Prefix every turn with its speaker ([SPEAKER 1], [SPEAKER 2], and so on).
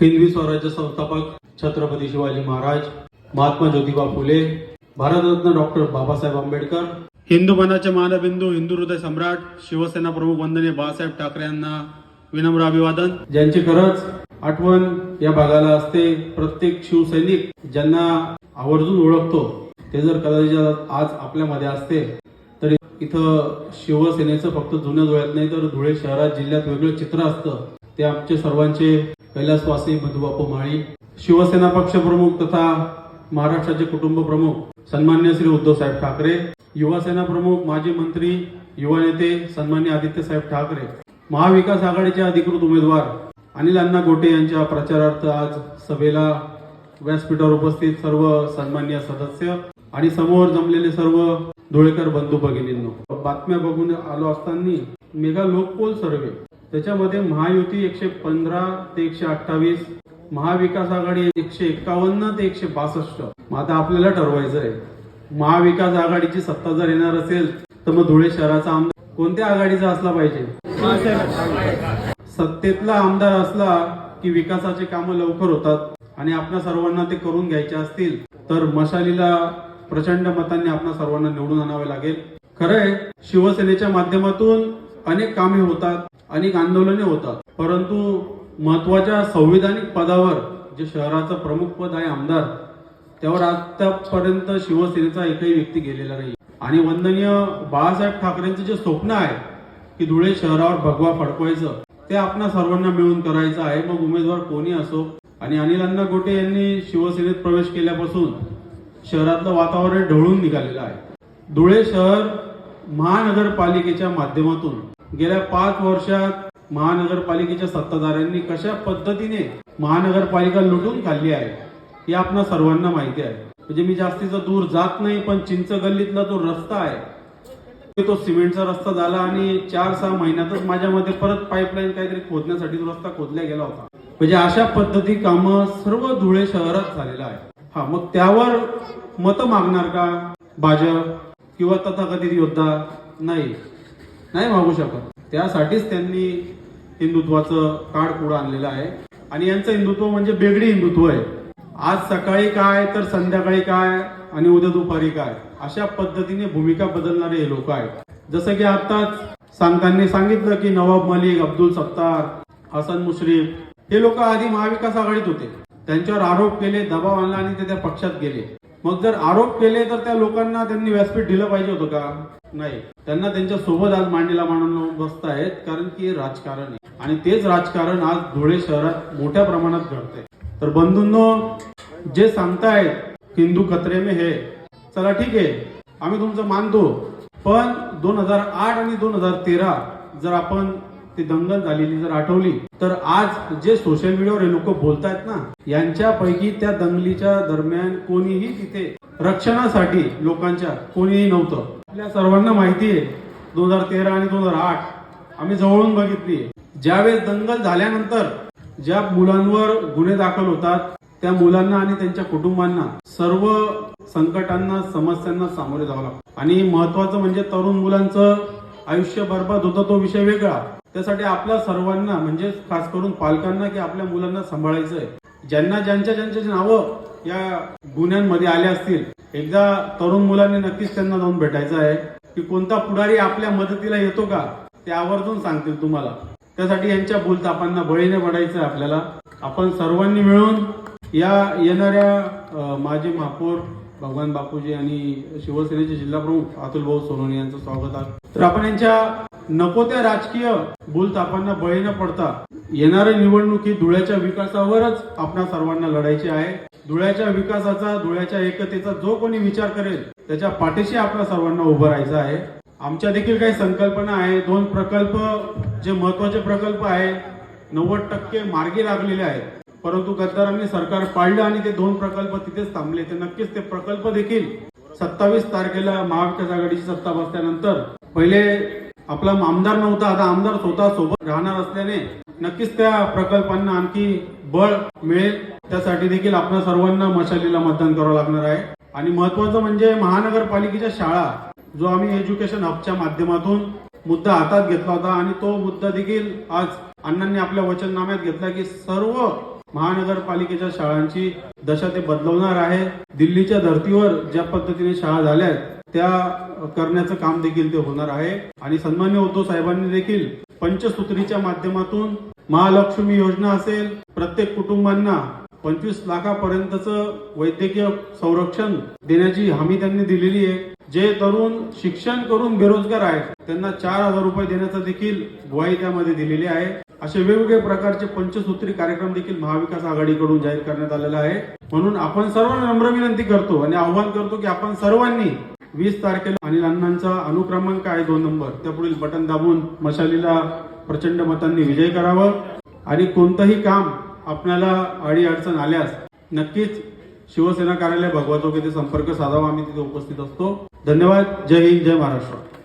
[SPEAKER 1] हिंदवी स्वराज्य संस्थापक छत्रपती शिवाजी महाराज महात्मा ज्योतिबा फुले भारतरत्न डॉक्टर बाबासाहेब आंबेडकर हिंदू मनाचे मानबिंदू हिंदू हृदय सम्राट शिवसेना प्रमुख वंदने बाळासाहेब ठाकरे यांना विनम्र अभिवादन. ज्यांची खरंच आठवण या भागाला असते प्रत्येक शिवसैनिक ज्यांना आवर्जून ओळखतो ते जर कदाचित आज आपल्यामध्ये असते तर इथं शिवसेनेचं फक्त जुन्या धुळ्यात नाही तर धुळे शहरात जिल्ह्यात वेगळं चित्र असतं. ते आमचे सर्वांचे कैलासवासी मधुबापू माळी शिवसेना पक्षप्रमुख तथा महाराष्ट्राचे कुटुंब प्रमुख सन्मान्य श्री उद्धव साहेब ठाकरे युवा सेना प्रमुख माजी मंत्री युवा नेते सन्मान्य आदित्य साहेब ठाकरे महाविकास आघाडीचे अधिकृत उमेदवार अनिल अण्णा गोटे यांच्या प्रचारार्थ आज सभेला व्यासपीठावर उपस्थित सर्व सन्मान्य सदस्य आणि समोर जमलेले सर्व धुळेकर बंधू भगिनींनो. बातम्या बघून आलो असताना मेगा लोकपोल सर्वे. त्याच्यामध्ये महायुती एकशे पंधरा ते एकशे अठ्ठावीस महाविकास आघाडी एकशे एकावन्न ते एकशे बासष्ट. मग आता आपल्याला ठरवायचं आहे. महाविकास आघाडीची सत्ता जर येणार असेल तर मग धुळे शहराचा आमदार कोणत्या आघाडीचा असला पाहिजे? सत्तेतला आमदार असला की विकासाचे कामं लवकर होतात आणि आपल्या सर्वांना ते करून घ्यायचे असतील तर मशालीला प्रचंड मतांनी आपल्या सर्वांना निवडून आणावे लागेल. खरंय शिवसेनेच्या माध्यमातून अनेक कामे होतात. अनेक आंदोलने होतात. परंतु महत्त्वाच्या संविधानिक पदावर जे शहराचं प्रमुख पद आहे आमदार त्यावर आतापर्यंत शिवसेनेचा एकही व्यक्ती गेलेला नाही. आणि वंदनीय बाळासाहेब ठाकरेंचं जे स्वप्न आहे की धुळे शहरावर भगवा फडकवायचं ते आपणा सर्वांना मिळून करायचं आहे. मग उमेदवार कोणी असो? आणि अनिल अण्णा गोटे यांनी शिवसेनेत प्रवेश केल्यापासून शहरातलं वातावरण ढवळून निघालेलं आहे. धुळे शहर महानगरपालिकेच्या माध्यमातून गेल्या पाच वर्षात महानगरपालिकेच्या सत्ताधाऱ्यांनी कशा पद्धतीने महानगरपालिका लुटून खाल्ली आहे हे आपणा सर्वांना माहिती आहे. म्हणजे मी जास्तीचा दूर जात नाही पण चिंच गल्लीतला जो रस्ता आहे तो सिमेंटचा रस्ता झाला आणि चार सहा महिन्यातच माझ्या मते परत पाईपलाईन काहीतरी खोदण्यासाठी तो रस्ता खोदला गेला होता. म्हणजे अशा पद्धती कामं सर्व धुळे शहरात झालेलं आहे. हा मग त्यावर मत मागणार का? भाजप किंवा तथाकथित योद्धा? नाही. नाही मागू शकत. त्यासाठीच त्यांनी हिंदुत्वाचं काळ पुढं आणलेलं आहे. आणि यांचं हिंदुत्व म्हणजे बेगडी हिंदुत्व आहे. आज सकाळी काय तर संध्याकाळी काय आणि उद्या दुपारी काय अशा पद्धतीने भूमिका बदलणारे हे लोक आहेत. जसं की आताच सांगतांनी सांगितलं की नवाब मलिक अब्दुल सत्तार हसन मुश्रीफ हे लोक आधी महाविकास आघाडीत होते. त्यांच्यावर आरोप केले दबाव आणला आणि ते त्या पक्षात गेले. मग जर आरोप केले तर त्या लोकांना त्यांनी व्यासपीठ दिलं पाहिजे होतं का? नाही. त्यांना त्यांच्यासोबत आज मांडीला मांडून बसतायत कारण की हे राजकारण आहे. आणि तेच राजकारण आज धुळे शहरात मोठ्या प्रमाणात घडतंय. तर बंधूंनो जे सांगतायत हिंदू खतरे में हे. चला ठीक आहे. आम्ही तुमचं मानतो. पण दोन हजार आठ आणि दोन हजार तेरा जर आपण ती दंगल झालेली जर आठवली तर आज जे सोशल मीडियावर हे लोक बोलतायत ना यांच्यापैकी त्या दंगलीच्या दरम्यान कोणीही तिथे रक्षणासाठी लोकांच्या कोणीही नव्हतं. आपल्या सर्वांना माहिती आहे दोन हजार तेरा आणि दोन हजार आठ आम्ही जवळून बघितली ज्यावेळेस दंगल झाल्यानंतर ज्या मुलांवर गुन्हे दाखल होतात त्या मुलांना आणि त्यांच्या कुटुंबांना सर्व संकटांना समस्यांना सामोरे जावं लागतं. आणि महत्वाचं म्हणजे तरुण मुलांचं आयुष्य बर्बाद होतं तो विषय वेगळा. त्यासाठी आपल्या सर्वांना म्हणजे खास करून पालकांना की आपल्या मुलांना सांभाळायचं आहे ज्यांना ज्यांच्या ज्यांच्या नावं या गुन्ह्यांमध्ये आले असतील एकदा तरुण मुलांनी नक्कीच त्यांना जाऊन भेटायचं आहे. की कोणता पुढारी आपल्या मदतीला येतो का ते आवर्जून सांगतील तुम्हाला. त्यासाठी यांच्या भूलतापांना बळीने पडायचं आपल्याला. आपण सर्वांनी मिळून या येणाऱ्या माजी महापौर भगवान बापूजी आणि शिवसेनेचे जिल्हा प्रमुख अतुल भाऊ सोनवणे यांचं स्वागत आहे तर आपण यांच्या नको त्या राजकीय भूलतापांना बळी न पडता येणाऱ्या निवडणुकीत धुळ्याच्या विकासावरच आपणा सर्वांना लढायची आहे. धुळ्याच्या विकासाचा धुळ्याच्या एकतेचा जो कोणी विचार करेल त्याच्या पाठीशी आपल्या सर्वांना उभं राहायचं आहे. आमच्या देखील काही संकल्पना आहे दोन प्रकल्प जे महत्त्वाचे प्रकल्प आहे नव्वद टक्के मार्गी लागलेले आहेत. परंतु गद्दारांनी सरकार पाळलं आणि ते दोन प्रकल्प तिथेच थांबले. ते नक्कीच ते प्रकल्प देखील सत्तावीस तारखेला महाविकास आघाडीची सत्ता बसल्यानंतर पहिले आपला आमदार नव्हता आता आमदार स्वतः सोबत राहणार असल्याने नक्कीच त्या प्रकल्पांना आणखी बळ मिळेल. त्यासाठी देखील आपल्या सर्वांना मशालीला मतदान करावं लागणार आहे. आणि महत्वाचं म्हणजे महानगरपालिकेच्या शाळा जो आम्ही एज्युकेशन हबच्या माध्यमातून मुद्दा हातात घेतला होता आणि तो मुद्दा देखील आज अण्णांनी आपल्या वचननाम्यात घेतला की सर्व महानगरपालिकेच्या शाळांची दशा ते बदलवणार आहे. दिल्लीच्या धर्तीवर ज्या पद्धतीने शाळा झाल्या आहेत त्या करण्याचं काम देखील ते होणार आहे. आणि सन्मान्य उद्धव साहेबांनी देखील पंचसूत्रीच्या माध्यमातून महालक्ष्मी योजना असेल प्रत्येक कुटुंबांना पंचवीस लाखापर्यंतचं वैद्यकीय संरक्षण देण्याची हमी त्यांनी दिलेली आहे. जे तरुण शिक्षण करून बेरोजगार आहेत त्यांना चार हजार रुपये देण्याचा देखील ग्वाही त्यामध्ये दिलेली आहे. असे वेगवेगळे प्रकारचे पंचसूत्री कार्यक्रम देखील महाविकास आघाडीकडून जाहीर करण्यात आलेला आहे. म्हणून आपण सर्वांना नम्र विनंती करतो आणि आव्हान करतो की आपण सर्वांनी वीस तारखेला अनिल अण्णांचा अनुक्रमांक आहे दोन नंबर. त्या पुढील बटन दाबून मशालीला प्रचंड मतांनी विजय करावा आणि कोणतंही काम आपल्याला अडी अडचण आल्यास नक्कीच शिवसेना कार्यालय भगवा चौक येथे संपर्क साधावा. आम्ही तिथे उपस्थित असतो. धन्यवाद. जय हिंद. जय महाराष्ट्र.